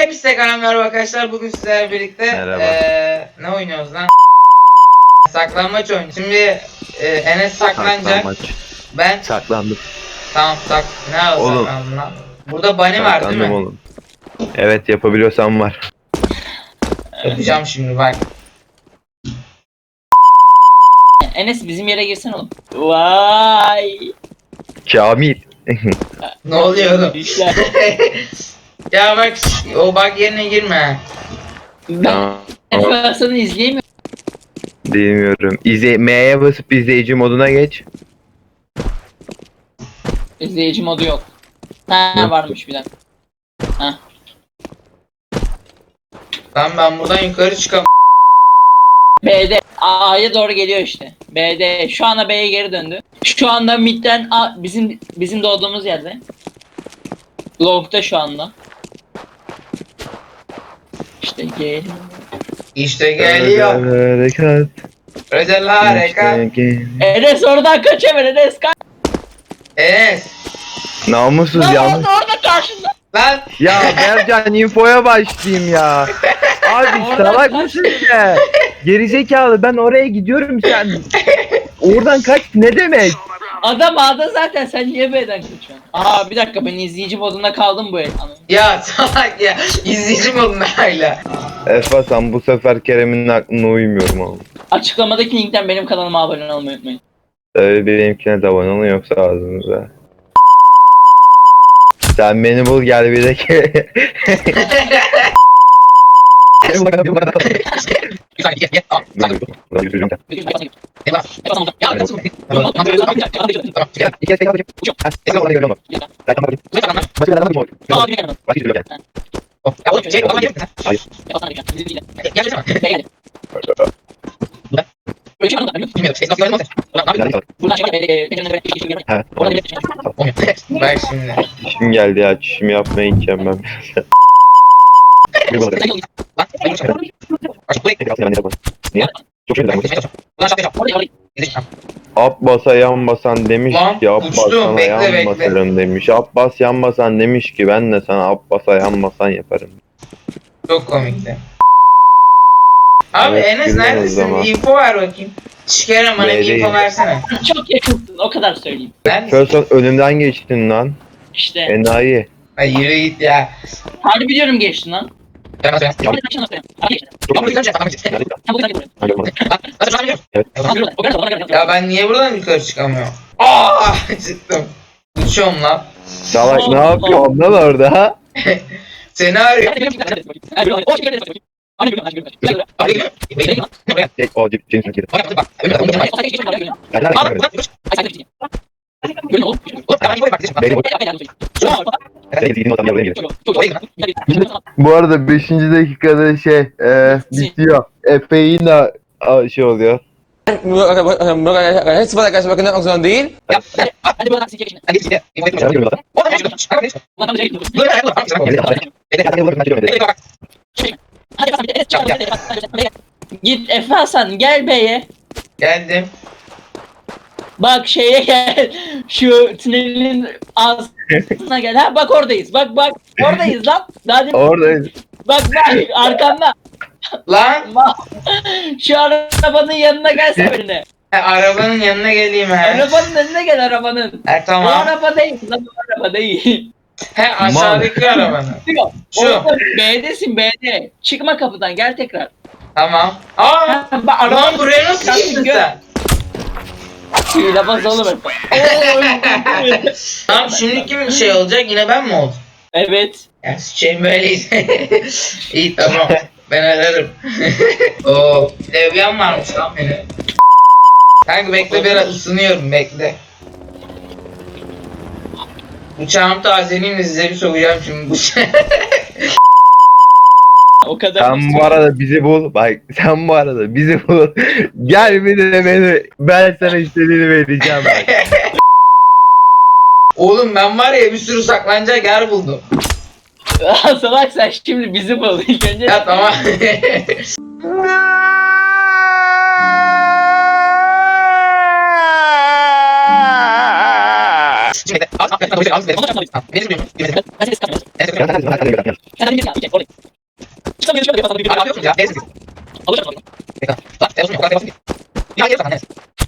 Hepinize selam merhaba arkadaşlar. Bugün sizlerle birlikte eee, ne oynuyoruz lan? Saklanmaç oynuyoruz. Şimdi eee, Enes saklanacak. Saklanmaç. Ben Saklandım. tamam sak ne ara Oğlum. saklandım lan? Burada bunny var değil mi? oğlum. Evet yapabiliyorsam var. Yapacağım şimdi bak. Enes bizim yere girsen oğlum. Vay. Kamil. Ne oluyor oğlum? Ya bak o bak yerine girme. Ben Tamam. Efe Hasan'ı izleyemiyorum. Bilmiyorum. İzle M'ye basıp izleyici moduna geç. İzleyici modu yok. Ha Yok. varmış bir dakika. Lan ben buradan yukarı çıkam. B'de A'ya doğru geliyor işte. B'de şu anda B'ye geri döndü. Şu anda midden A, bizim bizim doğduğumuz yerde. Long'da şu anda. İşte G. İşte geliyor. Harekat. Özel gel- Enes oradan kaç hemen Enes kaç. Enes. Namussuz Lan yanlış. orada orada karşında. Lan Ya Bercan infoya başlayayım ya. Abi Oradan salak mısın ya? Gerizekalı ben oraya gidiyorum sen. Oradan kaç ne demek? Adam A'da zaten sen niye B'den kaçıyorsun? Aa bir dakika ben izleyici modunda kaldım bu el. Anam. ya salak ya. İzleyici modunda hala. Esfa sen bu sefer Kerem'in aklına uymuyorum oğlum. Açıklamadaki linkten benim kanalıma abone olmayı unutmayın. Tabii benimkine de abone olun yoksa ağzınıza. Sen beni bul gel bir de ki. Çişim geldi ya çişimi yapmaya gideceğim ben. Ben. Niye? Çok şey. Abbas'a yan basan demiş Lan, ki Abbas uçtu. sana Bekle, yan bekle. basarım demiş. Abbas yan basan demiş ki ben de sana Abbas'a yan basan yaparım. Çok komikti. Abi Evet, Enes güzel o neredesin? zaman. Info ver bakayım. Şikerim bana bir Neredeyim? info versene. Çok yakınsın o kadar söyleyeyim. Neredesin? Person önümden geçtin lan. İşte. Enayi. Ay yürü git ya. Harbi biliyorum geçtin lan. Ya? Ben niye buradan yukarı çıkamıyorum? Aa çıktım. Uçuyorum lan. Salak ne yapıyorsun lan orada? Seni arıyor. O şekilde de bu- arada 5. dakikada şey e, bitiyor. Efe yine a, şey oluyor. sebagai sebagai orang değil. Ya, hadi. Hadi buradan sizi geçin. Hadi git. Efe Hasan gel B'ye. Geldim. Bak şeye gel. Şu tünelin ağzına gel. Ha bak oradayız. Bak bak oradayız lan. Daha demin- Oradayız. Bak bak arkanda. Lan. Şu arabanın yanına gelsene benimle. Ha, Arabanın yanına geleyim ha. Arabanın önüne gel arabanın. Ha, Bu tamam. araba değil lan bu araba değil. He aşağıdaki arabanın. Yok. Şu. Orada B'desin B'de. Çıkma kapıdan gel tekrar. Tamam. Aa. Ha, bak Lan buraya nasıl girdin sen? Hile bas oğlum. Tamam şimdi kim şey olacak yine ben mi oldum? Evet. Ya şeyim böyleydi. İyi tamam. Ben ararım. Oo, levyen varmış lan benim. Kanka bekle biraz ısınıyorum bekle. Uçağım tazeleyeyim size bir sokacağım şimdi bu kadar. Sen bu arada bizi bul. Bak sen bu arada bizi bul. Gel bir de beni. Ben sana istediğini vereceğim bak. Oğlum ben var ya bir sürü saklanacak yer buldum. Salak sen şimdi bizi bul. İlk önce Ya tamam. Şimdi Gel, gel, gel, gel. Sen de bir şey yapasam bir yapıyorsun ya, neyse. Alacağım onu. Bekle. Lan, telefon yok, yok. Bir an geri sana, neyse.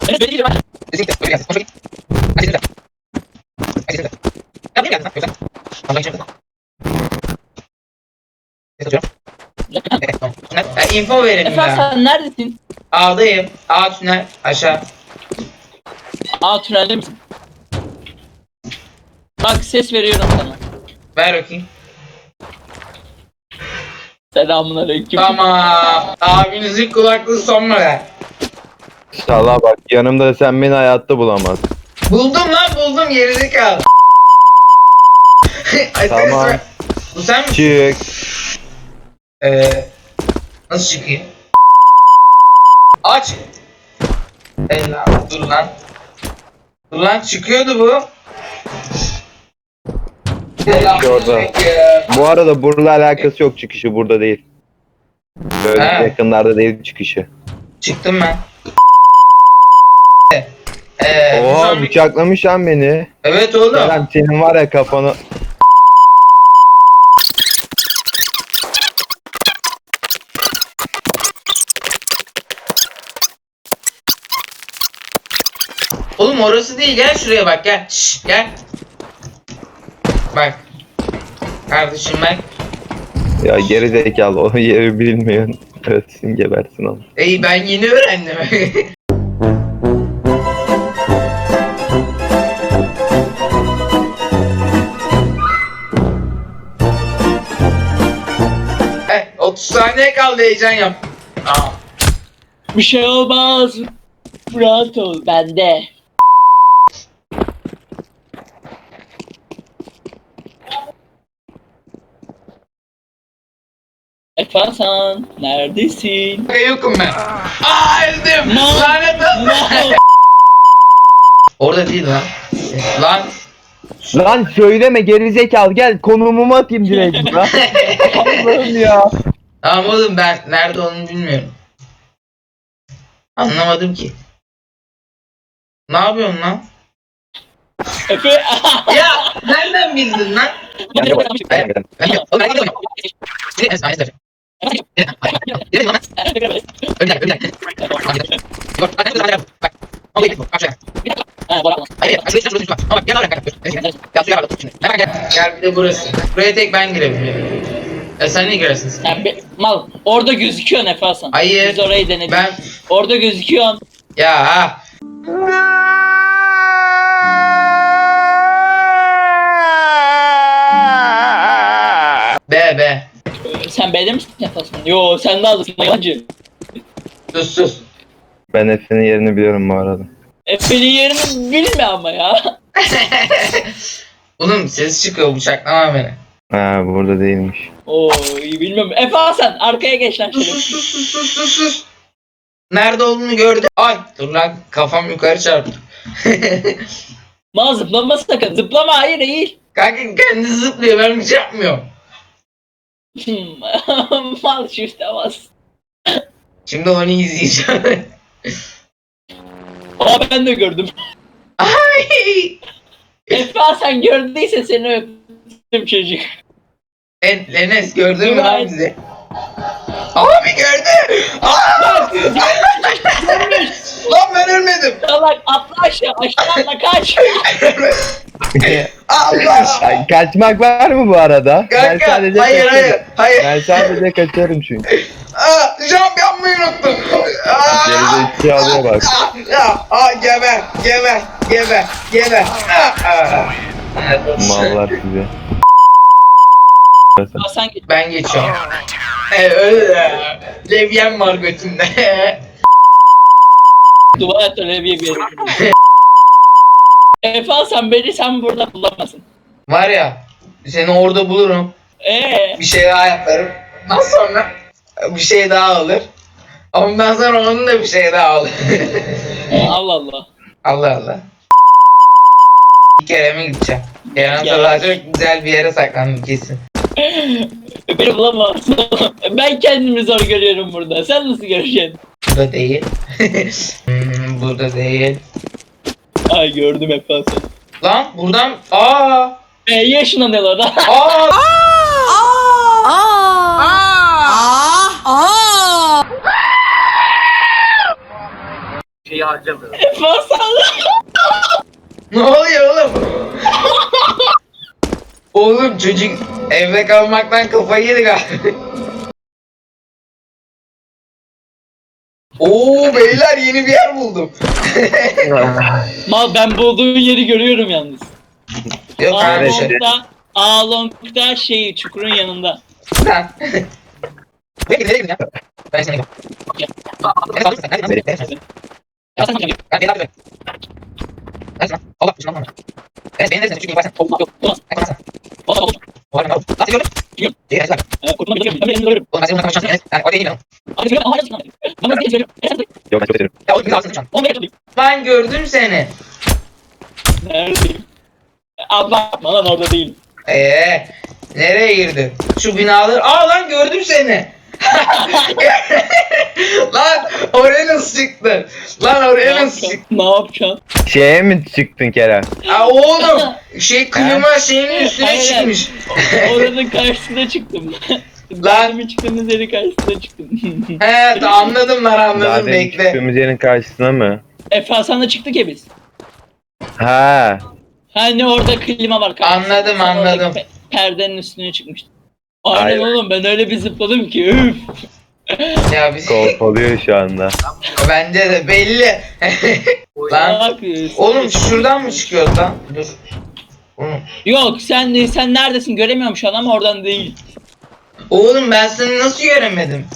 Enes beni değil ben. Sesi gitti, öyle gelsin. Hoşça git. Hadi de. Hadi de. Ya, lan, yoksa? Tamam, içiyorum. Ses atıyorum. Evet, tamam. Ya, info verin Efe ya. sen neredesin? A'dayım. A tünel aşağı. Aa tünelde misin? Bak ses veriyorum sana. Ver bakayım. Selamun aleyküm. Tamam. Abinizin kulaklığı sonra ver. İnşallah bak yanımda sen beni hayatta bulamazsın. Buldum lan buldum gerizekalı. Ay, Tamam. Bu sen misin? Çık. Ee, nasıl çıkayım? Aç. Ella dur lan. Dur lan çıkıyordu bu. Orada. Bu arada burla alakası yok çıkışı burada değil. Böyle Ha. yakınlarda değil çıkışı. Çıktım ben. Ee, Oha zombi- bıçaklamış lan beni. Evet oğlum. Kerem senin var ya kafanı. Oğlum orası değil gel şuraya bak gel. Şşş, gel. Bak. Kardeşim bak. Ya geri zekalı o yeri bilmiyorsun. Evet sen gebersin onu. Ey ben yeni öğrendim. Heh, 30 saniye kaldı heyecan yap. Aa, Bir şey olmaz. Rahat ol bende. Efe Hasan neredesin? yokum ben. Aa öldüm. No. Lanet olsun. No. Orada değil lan. Lan. Lan söyleme geri zekalı gel konumumu atayım direkt lan. Allah'ım ya. Tamam oğlum ben nerede olduğunu bilmiyorum. Anlamadım ki. Ne yapıyorsun lan? Efe. ya nereden bildin lan? Ben ben gidiyorum. Seni en aynı sefer. Yürü gel. Bir de burası. Buraya tek ben girebiliyorum. E sen niye giresin? Ya be- mal orada gözüküyor Efe Hasan. Hayır. Biz orayı denedik. Ben Orada gözüküyor. ya ha. Sen B'de misin Efe Hasan? Yo sen de hazırsın yabancı. Sus sus. Ben Efe'nin yerini biliyorum bu arada. Efe'nin yerini bilme ama ya. Oğlum ses çıkıyor bıçaklama beni. Ha burada değilmiş. Oo iyi bilmiyorum. Efe Hasan arkaya geç lan Sus şöyle. sus sus sus sus sus sus. Nerede olduğunu gördüm. Ay dur lan kafam yukarı çarptı. Mal zıplama sakın. Zıplama hayır değil. Kanka kendi zıplıyor ben bir şey yapmıyorum. Mal shift'e bas. Şimdi onu izleyeceğim. Aa ben de gördüm. Ay. Efe Hasan gördüyse seni öptüm çocuk. En, Enes gördün mü Günaydın. bizi? Abi gördü. Aa! lan ben ölmedim. Salak atla aşağı aşağı atla kaç. Allah. Kaçmak var mı bu arada? ben Kanka sadece hayır kaçarım. hayır hayır. Ben sadece kaçarım çünkü. Aa, jump yapmayı unuttum. Aa! Geride iki alıyor bak. Aa, ya, aa, geber, geber, geber, geber. Aa, aa. Mallar size. Hasan geç. Ben geçiyorum. Evet, öyle. Levyen var götümde. Dua et öyle bir bir. Efe Hasan beni sen burada bulamazsın. var ya, seni orada bulurum. Eee? Bir şey daha yaparım. Ondan sonra bir şey daha alır. Ondan sonra onun da bir şey daha alır. Allah Allah. Allah Allah. Bir kere mi gideceğim? Yarın Ya. sabah çok güzel bir yere saklandım kesin. Beni bulamazsın. ben kendimi zor görüyorum burada. Sen nasıl göreceksin? Burada değil. Hmm, Burada değil. Ay gördüm Efe Hasan. Lan buradan aa B'ye ışınlanıyorlar da. aa Şeyi harcamıyorum. Masal. ne oluyor oğlum? oğlum çocuk evde kalmaktan kafayı yedi galiba. Oo beyler yeni bir yer buldum. Mal ben bulduğun yeri görüyorum yalnız. Yok abi Neresi? şey. Along'da, Along'da şey çukurun yanında. Lan. Buraya gidin, nereye gidin ya? Ben seni sen gel. Ben beni? Allah ışınlanma lan. Enes beni neredesin? Çünkü yaparsan. Yok. Ben. Olmaz olmaz. Oğlum ben Nasıl gördün? Yok. İyi Enes bak. Ee, Elini görüyorum. Oğlum ben senin Enes. Yani o değil. Ama söyle. Bana bir söylüyorum. Enes hadi. Yok ben çok ederim. Ya oğlum bir kalsın şu an. Olmaya çalışayım. Ben gördüm seni. Neredeyim? Abla lan orada değilim. Eee nereye girdin? Şu binaları Aa lan gördüm seni. lan oraya nasıl çıktın? Lan oraya nasıl çıktın? Ne yapacaksın? Şeye mi çıktın Kerem? Aa oğlum şey klima şeyinin üstüne çıkmış. Oranın karşısına çıktım. Lan. Lan mi çıktığınız yerin karşısına çıktım. He anladım lan Daha anladım demin bekle. çıktığımız yerin karşısına mı? Efe Hasan'la çıktık ya biz. Ha. Hani orada klima var karşısında. Anladım, oradaki anladım. pe- perdenin üstüne çıkmıştım. Aynen Aynen. oğlum ben öyle bir zıpladım ki üf. Ya biz Kolpalıyor şu anda. bence de belli. lan yapıyorsun? oğlum şuradan mı çıkıyoruz lan? Dur. Oğlum. Yok sen sen neredesin göremiyorum şu an ama oradan değil. Oğlum ben seni nasıl göremedim?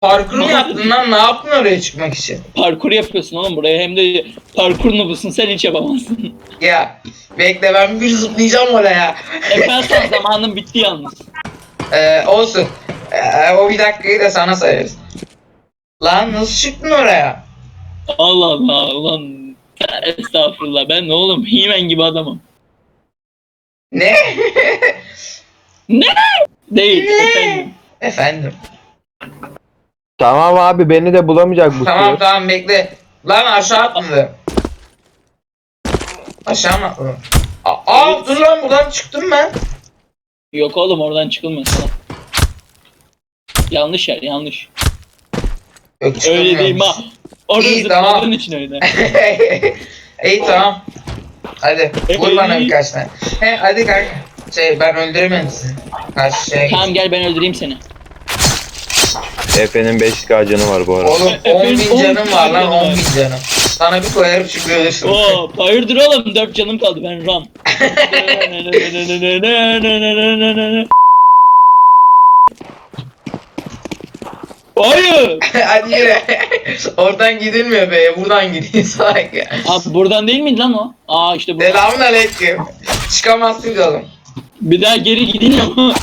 Parkur mu yaptın lan? Ne yaptın oraya çıkmak için? Parkur yapıyorsun oğlum buraya hem de parkur nubusun sen hiç yapamazsın. Ya bekle ben bir zıplayacağım oraya. Efe Hasan zamanın bitti yalnız. Ee, olsun. Ee, o bir dakikayı da sana sayarız. Lan nasıl çıktın oraya? Allah Allah lan. Estağfurullah ben ne oğlum He-Man gibi adamım. Ne? Değil efendim. Efendim. Tamam abi beni de bulamayacak bu Tamam sır. tamam bekle. Lan aşağı atladı. Aşağı mı atladı? Aa, aa, dur lan buradan çıktım ben. Yok oğlum oradan çıkılmaz sana. Yanlış yer yanlış. Yok Öyle değil ma. Orada İyi, zıpladığın tamam. için öyle. İyi tamam. Hadi vur bana birkaç tane. He hadi kalk. Şey ben öldüremem sizi. Karşı. Tamam gel ben öldüreyim seni. Efe'nin 5k canı var bu arada. Oğlum Efendim, 10 bin canım bin var lan canım 10 var. bin canım. Sana bir koyarım çünkü ölürsün. Oo, hayırdır oğlum 4 canım kaldı ben run. Hayır. Hadi yürü. Oradan gidilmiyor be. Buradan gideyim salak ya. Abi buradan değil miydi lan o? Aa işte bu. Selamun aleyküm. Çıkamazsın oğlum. Bir daha geri gideyim ama.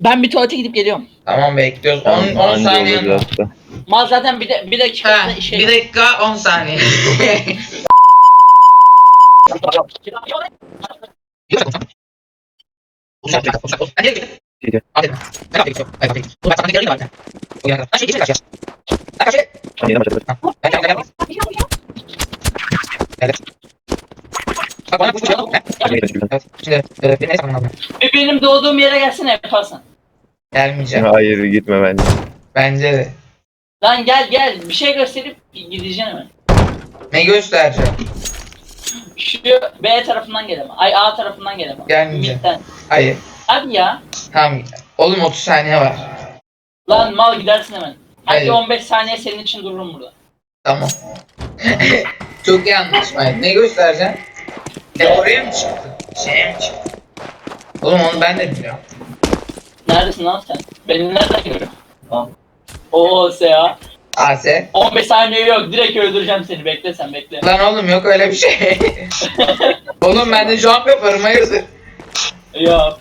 ben bir tuvalete gidip geliyorum. Tamam bekliyoruz. 10, 10 Anca saniye. olur. Mal zaten bir, de, bir dakika Ha, şey. bir dakika 10 saniye. Şimdi e, Benim doğduğum yere gelsene yaparsan. Gelmeyeceğim. Hayır gitme bence. Bence de. Lan gel gel bir şey gösterip gideceksin hemen. Ne göstereceğim? Şu B tarafından gel ama. Ay A tarafından gel ama. Gelmeyeceğim. Midden. Hayır. Hadi ya. Tamam. Oğlum 30 saniye var. Lan mal gidersin hemen. Hadi Hayır. 15 saniye senin için dururum burada. Tamam. Çok iyi anlaşmayın. Ne göstereceksin? E oraya mı çıktın? Şeye mi çıktın? Oğlum onu ben de biliyorum. Neredesin lan sen? Beni nereden görüyorsun? Tamam. Oo ya. AS. 15 saniye yok. Direkt öldüreceğim seni. Bekle sen bekle. Lan oğlum yok öyle bir şey. oğlum ben de jump yaparım hayırdır? Ya.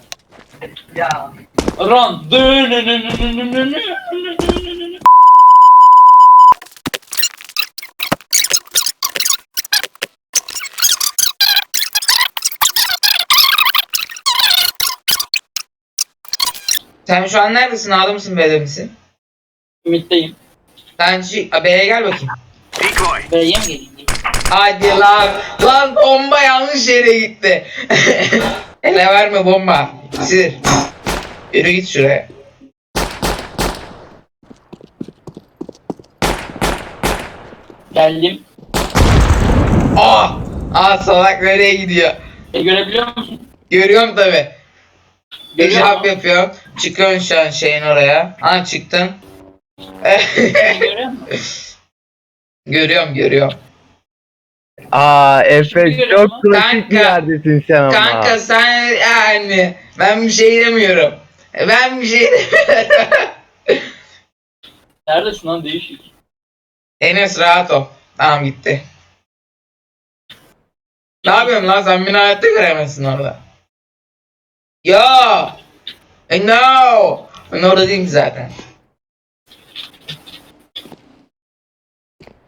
Ya. Run. Sen şu an neredesin? A'da mısın B'de misin? Ümitteyim. Sen şu B'ye gel bakayım. B'ye mi geleyim? Hadi lan. Lan bomba yanlış yere gitti. Ele verme bomba. Sir. Yürü git şuraya. Geldim. Aa! Aa salak nereye gidiyor? E görebiliyor musun? Görüyorum tabi. Bir Görüyorum. hap yapıyorum. Çıkıyorsun şu an şeyin oraya. Ha çıktın. Beni görüyor musun? görüyorum görüyorum. Aa Efe çok klasik bir Kanka. yerdesin sen ama. Kanka sen yani ben bir şey demiyorum. Ben bir şey demiyorum. Neredesin lan değişik. Enes rahat ol. Tamam gitti. Ne yapıyorsun lan sen beni hayatta göremezsin orada. Yo. E no. Ben orada değilim zaten.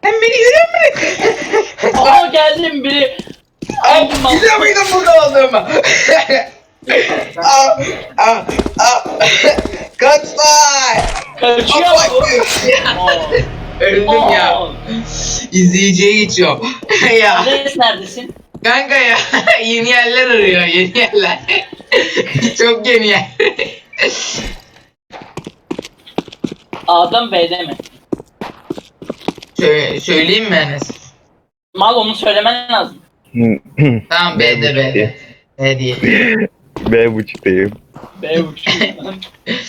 Sen beni görüyor musun? Aa geldim biri. Ay, Biliyor muydun burada olduğumu? Aa, aa, aa. Kaçma. Kaçıyor mu? Öldüm ya. İzleyiciye geçiyorum. ya. Adres neredesin? Kanka ya yeni yerler arıyor yeni yerler. Çok yeni yer. A'da mı B'de mi? Şöyle, söyleyeyim mi Enes? Mal onu söylemen lazım. Tamam B'de B'de. Ne diye. B buçuktayım. B uçuyor.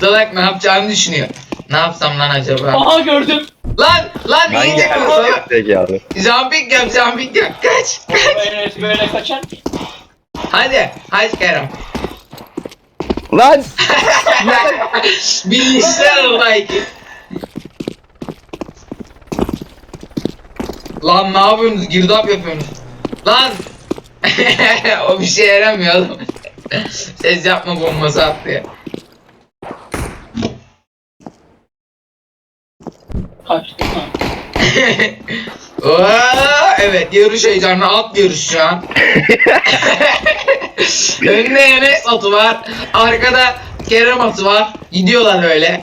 Salak ne yapacağını düşünüyor. Ne yapsam lan acaba? Aha gördüm. Lan lan Ben iyice geldim. Jumping yap jumping yap kaç. Böyle, böyle kaçar. Hadi hadi Kerem. Lan! Bilinçler like. Lan ne yapıyorsunuz? Girdap yapıyorsunuz. Lan! o bir şey yaramıyor oğlum. Ses yapma bombası attı ya. Kaçtı mı? Evet yarış heyecanı atlıyoruz şu an. Önde Enes atı var. Arkada Kerem atı var. Gidiyorlar öyle.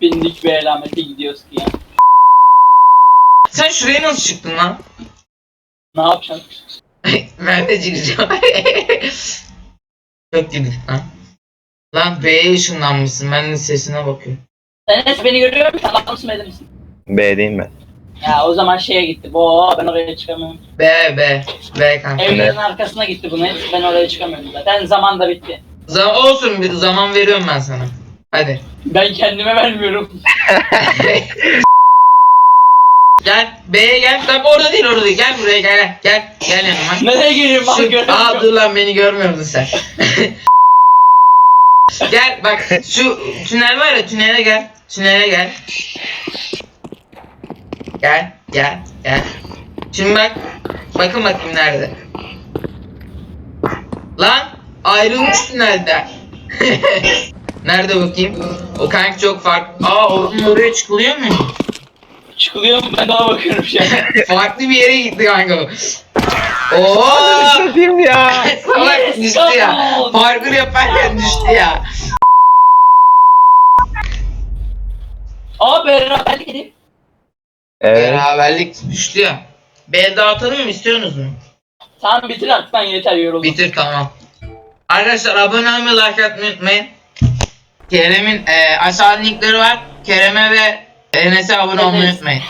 Bindik bir alamete gidiyoruz ki ya. Sen şuraya nasıl çıktın lan? Ne yapacaksın? ben de çıkacağım. Çok girdik lan. Lan B'ye ışınlanmışsın. Ben de sesine bakıyorum. Enes beni görüyor musun? Misin? B'deyim ben. Ya o zaman şeye gitti. Oo ben oraya çıkamıyorum. B, B. B kanka. Evlerin arkasına gitti bu net. Ben oraya çıkamıyorum zaten. Zaman da bitti. Zaman, olsun bir zaman veriyorum ben sana. Hadi. Ben kendime vermiyorum. Gel B'ye gel. Tabi orada değil orada değil. Gel buraya gel. Gel. Gel yanıma. Nereye gireyim bak Şu, aa dur lan beni görmüyordun sen. gel bak şu tünel var ya tünele gel. Tünele gel. Gel gel gel. Şimdi bak. Bakın bakayım nerede. Lan ayrılmış tünelden. nerede bakayım? O kanka çok farklı. Aa oradan oraya çıkılıyor mu? Çıkılıyor mu? Ben daha bakıyorum şu an. farklı bir yere gitti kanka. Oo! Satayım ya. Salak düştü ya. Parkur yaparken düştü ya. Aa beraber gidip. Evet. Beraberlik düştü ya. B dağıtalım mı istiyorsunuz mu? Tamam bitir artık ben yeter yoruldum. Bitir tamam. Arkadaşlar abone olmayı like atmayı unutmayın. Kerem'in e, aşağı linkleri var. Kerem'e ve Enes'e abone olmayı unutmayın.